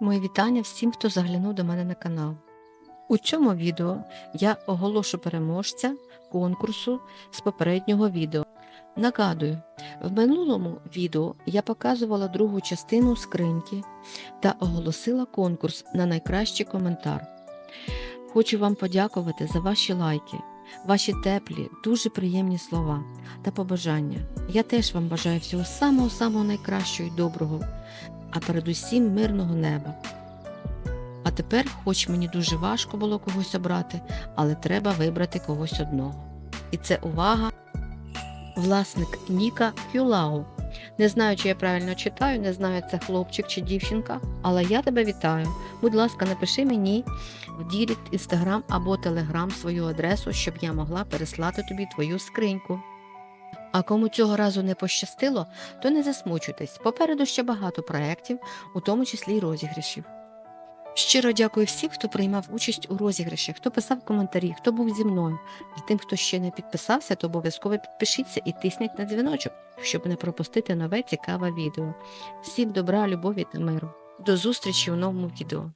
Мої вітання всім, хто заглянув до мене на канал. У цьому відео я оголошу переможця конкурсу з попереднього відео. Нагадую, в минулому відео я показувала другу частину скриньки та оголосила конкурс на найкращий коментар. Хочу вам подякувати за ваші лайки, ваші теплі, дуже приємні слова та побажання. Я теж вам бажаю всього самого-самого найкращого і доброго, а передусім мирного неба. А тепер, хоч мені дуже важко було когось обрати, але треба вибрати когось одного. І це увага, власник Ніка Кюлау. Не знаю, чи я правильно читаю, не знаю, це хлопчик чи дівчинка, але я тебе вітаю. Будь ласка, напиши мені в Дірект, Інстаграм або Телеграм свою адресу, щоб я могла переслати тобі твою скриньку. А кому цього разу не пощастило, то не засмучуйтесь. Попереду ще багато проєктів, у тому числі й розіграшів. Щиро дякую всім, хто приймав участь у розіграші, хто писав коментарі, хто був зі мною. А тим, хто ще не підписався, то обов'язково підпишіться і тисніть на дзвіночок, щоб не пропустити нове цікаве відео. Всім добра, любові та миру. До зустрічі у новому відео.